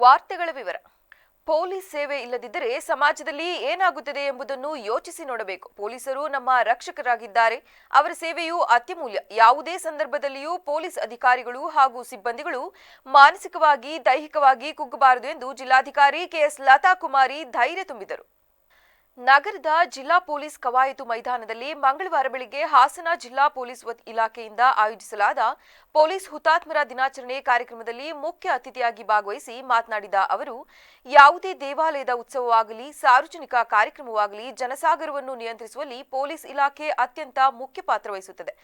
ವಾರ್ತೆಗಳ ವಿವರ. ಪೊಲೀಸ್ ಸೇವೆ ಇಲ್ಲದಿದ್ದರೆ ಸಮಾಜದಲ್ಲಿ ಏನಾಗುತ್ತದೆ ಎಂಬುದನ್ನು ಯೋಚಿಸಿ ನೋಡಬೇಕು. ಪೊಲೀಸರು ನಮ್ಮ ರಕ್ಷಕರಾಗಿದ್ದಾರೆ. ಅವರ ಸೇವೆಯು ಅತ್ಯಮೂಲ್ಯ. ಯಾವುದೇ ಸಂದರ್ಭದಲ್ಲಿಯೂ ಪೊಲೀಸ್ ಅಧಿಕಾರಿಗಳು ಹಾಗೂ ಸಿಬ್ಬಂದಿಗಳು ಮಾನಸಿಕವಾಗಿ, ದೈಹಿಕವಾಗಿ ಕುಗ್ಗಬಾರದು ಎಂದು ಜಿಲ್ಲಾಧಿಕಾರಿ ಕೆಎಸ್ ಲತಾ ಕುಮಾರಿ ಧೈರ್ಯ ತುಂಬಿದರು. ನಗರದ ಜಿಲ್ಲಾ ಪೊಲೀಸ್ ಕವಾಯತು ಮೈದಾನದಲ್ಲಿ ಮಂಗಳವಾರ ಬೆಳಿಗ್ಗೆ ಹಾಸನ ಜಿಲ್ಲಾ ಪೊಲೀಸ್ ಇಲಾಖೆಯಿಂದ ಆಯೋಜಿಸಲಾದ ಪೊಲೀಸ್ ಹುತಾತ್ಮರ ದಿನಾಚರಣೆ ಕಾರ್ಯಕ್ರಮದಲ್ಲಿ ಮುಖ್ಯ ಅತಿಥಿಯಾಗಿ ಭಾಗವಹಿಸಿ ಮಾತನಾಡಿದ ಅವರು, ಯಾವುದೇ ದೇವಾಲಯದ ಉತ್ಸವವಾಗಲಿ, ಸಾರ್ವಜನಿಕ ಕಾರ್ಯಕ್ರಮವಾಗಲಿ ಜನಸಾಗರವನ್ನು ನಿಯಂತ್ರಿಸುವಲ್ಲಿ ಪೊಲೀಸ್ ಇಲಾಖೆ ಅತ್ಯಂತ ಮುಖ್ಯ ಪಾತ್ರ ವಹಿಸುತ್ತದೆ.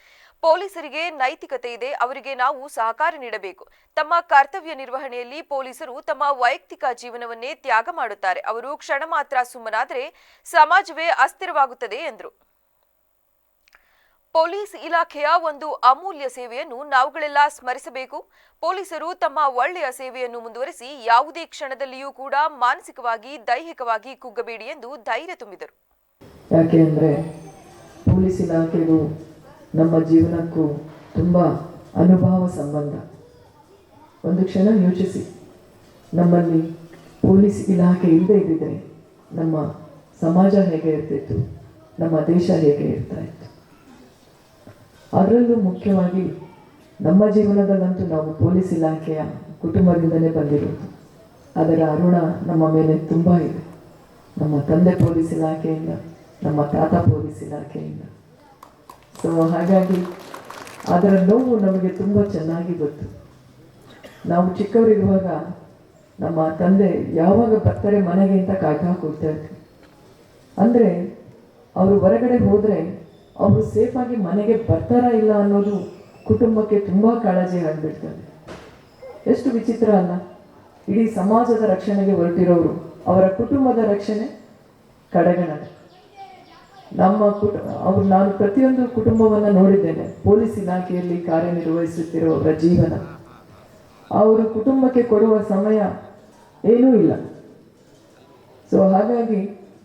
ಪೊಲೀಸರಿಗೆ ನೈತಿಕತೆ ಇದೆ, ಅವರಿಗೆ ನಾವು ಸಹಕಾರ ನೀಡಬೇಕು. ತಮ್ಮ ಕರ್ತವ್ಯ ನಿರ್ವಹಣೆಯಲ್ಲಿ ಪೊಲೀಸರು ತಮ್ಮ ವೈಯಕ್ತಿಕ ಜೀವನವನ್ನೇ ತ್ಯಾಗ ಮಾಡುತ್ತಾರೆ. ಅವರು ಕ್ಷಣ ಮಾತ್ರ ಸುಮ್ಮನಾದರೆ ಸಮಾಜವೇ ಅಸ್ಥಿರವಾಗುತ್ತದೆ ಎಂದರು. ಪೊಲೀಸ್ ಇಲಾಖೆಯ ಒಂದು ಅಮೂಲ್ಯ ಸೇವೆಯನ್ನು ನಾವುಗಳೆಲ್ಲ ಸ್ಮರಿಸಬೇಕು. ಪೊಲೀಸರು ತಮ್ಮ ಒಳ್ಳೆಯ ಸೇವೆಯನ್ನು ಮುಂದುವರಿಸಿ ಯಾವುದೇ ಕ್ಷಣದಲ್ಲಿಯೂ ಕೂಡ ಮಾನಸಿಕವಾಗಿ, ದೈಹಿಕವಾಗಿ ಕುಗ್ಗಬೇಡಿ ಎಂದು ಧೈರ್ಯ ತುಂಬಿದರು. ಯಾಕೆ ಪೊಲೀಸ್ ಇಲಾಖೆಗೂ ನಮ್ಮ ಜೀವನಕ್ಕೂ ತುಂಬಾ ಅನುಭವ ಸಂಬಂಧ. ಒಂದು ಕ್ಷಣ ಯೋಚಿಸಿ. ನಮ್ಮಲ್ಲಿ ಪೊಲೀಸ್ ಇಲಾಖೆ ಇಲ್ಲದೆ ಇದ್ದರೆ ನಮ್ಮ ಸಮಾಜ ಹೇಗೆ ಇರ್ತಿತ್ತು? ನಮ್ಮ ದೇಶ ಹೇಗೆ ಇರ್ತಾ ಇತ್ತು? ಅದರಲ್ಲೂ ಮುಖ್ಯವಾಗಿ ನಮ್ಮ ಜೀವನದಲ್ಲಂತೂ ನಾವು ಪೊಲೀಸ್ ಇಲಾಖೆಯ ಕುಟುಂಬದಿಂದಲೇ ಬಂದಿರೋದು. ಅದರ ಅರುಣ ನಮ್ಮ ಮೇಲೆ ತುಂಬ ಇದೆ. ನಮ್ಮ ತಂದೆ ಪೊಲೀಸ್ ಇಲಾಖೆಯಿಂದ, ನಮ್ಮ ತಾತ ಪೊಲೀಸ್ ಇಲಾಖೆಯಿಂದ. ಸೊ ಹಾಗಾಗಿ ಅದರ ನೋವು ನಮಗೆ ತುಂಬ ಚೆನ್ನಾಗಿ ಗೊತ್ತು. ನಾವು ಚಿಕ್ಕವರಿರುವಾಗ ನಮ್ಮ ತಂದೆ ಯಾವಾಗ ಬರ್ತಾರೆ ಮನೆಗೆ ಅಂತ ಕಾಯ್ತಾ ಕೂಡ್ತಾ ಇದ್ವಿ ಅಂದರೆ ಅವರು ಹೊರಗಡೆ ಹೋದರೆ ಅವರು ಸೇಫಾಗಿ ಮನೆಗೆ ಬರ್ತಾರಾ ಇಲ್ಲ ಅನ್ನೋದು ಕುಟುಂಬಕ್ಕೆ ತುಂಬ ಕಾಳಜಿ ಆಗಿಬಿಡ್ತದೆ. ಎಷ್ಟು ವಿಚಿತ್ರ ಅಲ್ಲ. ಇಡೀ ಸಮಾಜದ ರಕ್ಷಣೆಗೆ ಹೊರಟಿರೋರು ಅವರ ಕುಟುಂಬದ ರಕ್ಷಣೆ ಕಡೆಗಣನೆ ನಮ್ಮ ಕುಟ, ಅವ್ರು ನಾನು ಪ್ರತಿಯೊಂದು ಕುಟುಂಬವನ್ನು ನೋಡಿದ್ದೇನೆ. ಪೊಲೀಸ್ ಇಲಾಖೆಯಲ್ಲಿ ಕಾರ್ಯನಿರ್ವಹಿಸುತ್ತಿರುವವರ ಜೀವನ. ಅವರು ಕುಟುಂಬಕ್ಕೆ ಕೊಡುವ ಸಮಯ ಏನೂ ಇಲ್ಲ. ಸೊ ಹಾಗಾಗಿ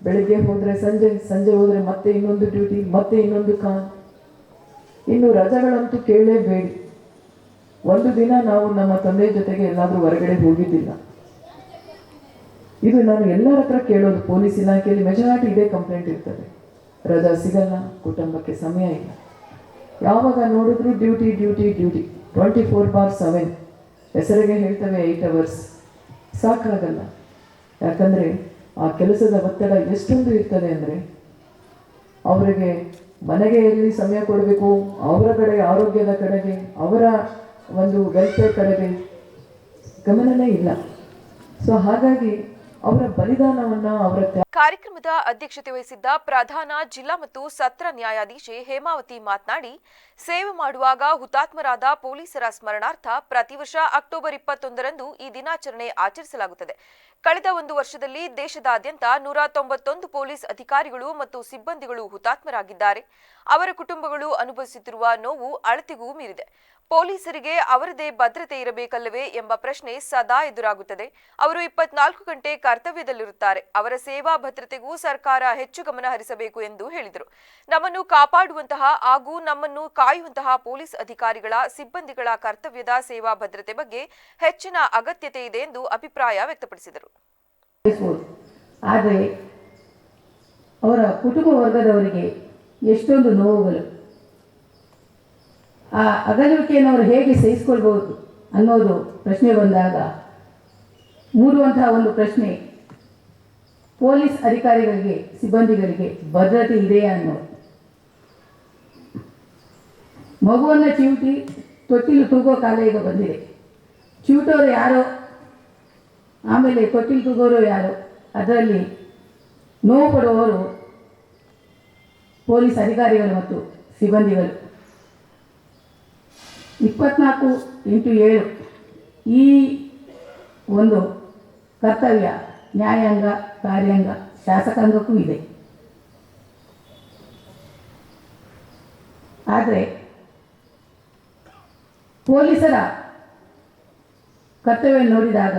ಬೆಳಿಗ್ಗೆ ಹೋದರೆ ಸಂಜೆ ಸಂಜೆ ಹೋದರೆ ಮತ್ತೆ ಇನ್ನೊಂದು ಡ್ಯೂಟಿ ಮತ್ತೆ ಇನ್ನೊಂದು ಕಾನ್ ಇನ್ನು ರಜೆಗಳಂತೂ ಕೇಳಲೇಬೇಡಿ. ಒಂದು ದಿನ ನಾವು ನಮ್ಮ ತಂದೆ ಜೊತೆಗೆ ಎಲ್ಲಾದರೂ ಹೊರಗಡೆ ಹೋಗಿದ್ದಿಲ್ಲ. ಇದು ನಾನು ಎಲ್ಲರ ಹತ್ರ ಕೇಳೋದು, ಪೊಲೀಸ್ ಇಲಾಖೆಯಲ್ಲಿ ಮೆಜಾರಿಟಿ ಇದೇ ಕಂಪ್ಲೇಂಟ್ ಇರ್ತದೆ. ರಜಾ ಸಿಗಲ್ಲ, ಕುಟುಂಬಕ್ಕೆ ಸಮಯ ಇಲ್ಲ. ಯಾವಾಗ ನೋಡಿದ್ರು duty duty duty twenty four bar seven ಹೆಸರಿಗೆ ಹೇಳ್ತವೆ ಏಯ್ಟ್ ಅವರ್ಸ್ ಸಾಕಾಗಲ್ಲ. ಯಾಕಂದರೆ ಆ ಕೆಲಸದ ಒತ್ತಡ ಎಷ್ಟೊಂದು ಇರ್ತದೆ ಅಂದರೆ ಅವರಿಗೆ ಮನೆಗೆ ಎಲ್ಲಿ ಸಮಯ ಕೊಡಬೇಕು, ಅವರ ಕಡೆ ಆರೋಗ್ಯದ ಕಡೆಗೆ, ಅವರ ಒಂದು ವೆಲ್ಫೇರ್ ಕಡೆಗೆ ಗಮನನೇ ಇಲ್ಲ. ಸೊ ಹಾಗಾಗಿ ಅವರ ಬಲಿದಾನವನ್ನು, ಅವರ ಕಾರ್ಯಕ್ರಮದ ಅಧ್ಯಕ್ಷತೆ ವಹಿಸಿದ್ದ ಪ್ರಧಾನ ಜಿಲ್ಲಾ ಮತ್ತು ಸತ್ರ ನ್ಯಾಯಾಧೀಶೆ ಹೇಮಾವತಿ ಮಾತನಾಡಿ, ಸೇವೆ ಮಾಡುವಾಗ ಹುತಾತ್ಮರಾದ ಪೊಲೀಸರ ಸ್ಮರಣಾರ್ಥ ಪ್ರತಿ ವರ್ಷ ಅಕ್ಟೋಬರ್ ಇಪ್ಪತ್ತೊಂದರಂದು ಈ ದಿನಾಚರಣೆ ಆಚರಿಸಲಾಗುತ್ತದೆ. ಕಳೆದ ಒಂದು ವರ್ಷದಲ್ಲಿ ದೇಶದಾದ್ಯಂತ ನೂರ ತೊಂಬತ್ತೊಂದು ಪೊಲೀಸ್ ಅಧಿಕಾರಿಗಳು ಮತ್ತು ಸಿಬ್ಬಂದಿಗಳು ಹುತಾತ್ಮರಾಗಿದ್ದಾರೆ. ಅವರ ಕುಟುಂಬಗಳು ಅನುಭವಿಸುತ್ತಿರುವ ನೋವು ಅಳತೆಗೂ ಮೀರಿದೆ. ಪೊಲೀಸರಿಗೆ ಅವರದೇ ಭದ್ರತೆ ಇರಬೇಕಲ್ಲವೇ ಎಂಬ ಪ್ರಶ್ನೆ ಸದಾ ಎದುರಾಗುತ್ತದೆ. ಅವರು ಇಪ್ಪತ್ನಾಲ್ಕು ಗಂಟೆ ಕರ್ತವ್ಯದಲ್ಲಿರುತ್ತಾರೆ. ಅವರ ಸೇವಾ ಭದ್ರತೆಗೂ ಸರ್ಕಾರ ಹೆಚ್ಚು ಗಮನ ಹರಿಸಬೇಕು ಎಂದು ಹೇಳಿದರು. ನಮ್ಮನ್ನು ಕಾಪಾಡುವಂತಹ ಹಾಗೂ ನಮ್ಮನ್ನು ಕಾಯುವಂತಹ ಪೊಲೀಸ್ ಅಧಿಕಾರಿಗಳ, ಸಿಬ್ಬಂದಿಗಳ ಕರ್ತವ್ಯದ ಸೇವಾ ಭದ್ರತೆ ಬಗ್ಗೆ ಹೆಚ್ಚಿನ ಅಗತ್ಯತೆ ಇದೆ ಎಂದು ಅಭಿಪ್ರಾಯ ವ್ಯಕ್ತಪಡಿಸಿದರು. ಆದರೆ ಅವರ ಕುಟುಂಬ ವರ್ಗದವರಿಗೆ ಎಷ್ಟೊಂದು ನೋವುಗಳು, ಆ ಅಗಲುವಿಕೆಯನ್ನು ಅವರು ಹೇಗೆ ಸಹಿಸಿಕೊಳ್ಬಹುದು ಅನ್ನೋದು ಪ್ರಶ್ನೆ ಬಂದಾಗ, ಮೂಡುವಂತಹ ಒಂದು ಪ್ರಶ್ನೆ ಪೊಲೀಸ್ ಅಧಿಕಾರಿಗಳಿಗೆ, ಸಿಬ್ಬಂದಿಗಳಿಗೆ ಭದ್ರತೆ ಇದೆಯಾ ಅನ್ನೋದು. ಮಗುವನ್ನು ಚಿವುಟಿ ತೊಟ್ಟಿಲು ತೂಗೋ ಕಾಲ ಈಗ ಬಂದಿದೆ. ಚಿವುಟೋರು ಯಾರೋ, ಆಮೇಲೆ ತೊಟ್ಟಿಲು ತೂಗೋರು ಯಾರೋ, ಅದರಲ್ಲಿ ನೋವು ಪಡುವವರು ಪೊಲೀಸ್ ಅಧಿಕಾರಿಗಳು ಮತ್ತು ಸಿಬ್ಬಂದಿಗಳು. ಇಪ್ಪತ್ನಾಲ್ಕು ಇಂಟು ಏಳು ಈ ಒಂದು ಕರ್ತವ್ಯ ನ್ಯಾಯಾಂಗ, ಕಾರ್ಯಾಂಗ ಶಾಸಕಾಂಗಕ್ಕೂ ಇದೆ. ಆದರೆ ಪೊಲೀಸರ ಕರ್ತವ್ಯ ನೋಡಿದಾಗ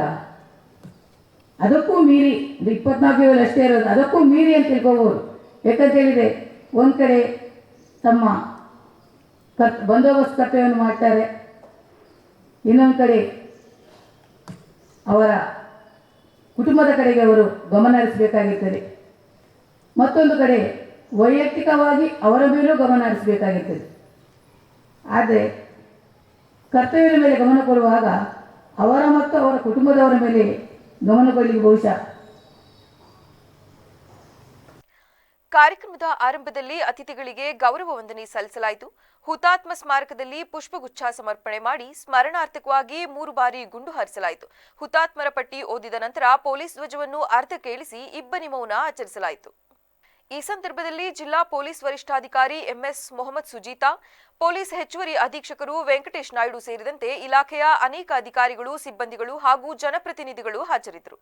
ಅದಕ್ಕೂ ಮೀರಿ ಇಪ್ಪತ್ನಾಲ್ಕು ಅಷ್ಟೇ ಇರೋದು, ಅದಕ್ಕೂ ಮೀರಿ ಅಂತ ತಿಳ್ಕೋಬೋದು. ಯಾಕಂತ ಹೇಳಿದರೆ ಒಂದು ಕಡೆ ತಮ್ಮ ಕರ್, ಬಂದೋಬಸ್ತ್ ಕರ್ತವ್ಯವನ್ನು ಮಾಡ್ತಾರೆ, ಇನ್ನೊಂದು ಕಡೆ ಅವರ ಕುಟುಂಬದ ಕಡೆಗೆ ಅವರು ಗಮನ ಹರಿಸಬೇಕಾಗಿರ್ತದೆ. ಮತ್ತೊಂದು ಕಡೆ ವೈಯಕ್ತಿಕವಾಗಿ ಅವರ ಮೇಲೂ ಗಮನ ಹರಿಸಬೇಕಾಗಿರ್ತದೆ. ಆದರೆ ಕರ್ತವ್ಯದ ಮೇಲೆ ಗಮನ ಕೊಡುವಾಗ ಅವರ ಮತ್ತು ಅವರ ಕುಟುಂಬದವರ ಮೇಲೆ ಗಮನ ಕೊಡಲಿಕ್ಕೆ ಬಹುಶಃ ಕಾರ್ಯಕ್ರಮದ ಆರಂಭದಲ್ಲಿ ಅತಿಥಿಗಳಿಗೆ ಗೌರವ ವಂದನೆ ಸಲ್ಲಿಸಲಾಯಿತು. ಹುತಾತ್ಮ ಸ್ಮಾರಕದಲ್ಲಿ ಪುಷ್ಪಗುಚ್ಛ ಸಮರ್ಪಣೆ ಮಾಡಿ ಸ್ಮರಣಾರ್ಥಕವಾಗಿ ಮೂರು ಬಾರಿ ಗುಂಡು ಹಾರಿಸಲಾಯಿತು. ಹುತಾತ್ಮರ ಪಟ್ಟಿ ಓದಿದ ನಂತರ ಪೊಲೀಸ್ ಧ್ವಜವನ್ನು ಅರ್ಧ ಕೇಳಿಸಿ ಇಬ್ಬನಿ ಮೌನ ಆಚರಿಸಲಾಯಿತು. ಈ ಸಂದರ್ಭದಲ್ಲಿ ಜಿಲ್ಲಾ ಪೊಲೀಸ್ ವರಿಷ್ಠಾಧಿಕಾರಿ ಎಂಎಸ್ ಮೊಹಮ್ಮದ್ ಸುಜೀತಾ, ಪೊಲೀಸ್ ಹೆಚ್ಚುವರಿ ಅಧೀಕ್ಷಕರು ವೆಂಕಟೇಶ್ ನಾಯ್ಡು ಸೇರಿದಂತೆ ಇಲಾಖೆಯ ಅನೇಕ ಅಧಿಕಾರಿಗಳು, ಸಿಬ್ಬಂದಿಗಳು ಹಾಗೂ ಜನಪ್ರತಿನಿಧಿಗಳು ಹಾಜರಿದ್ದರು.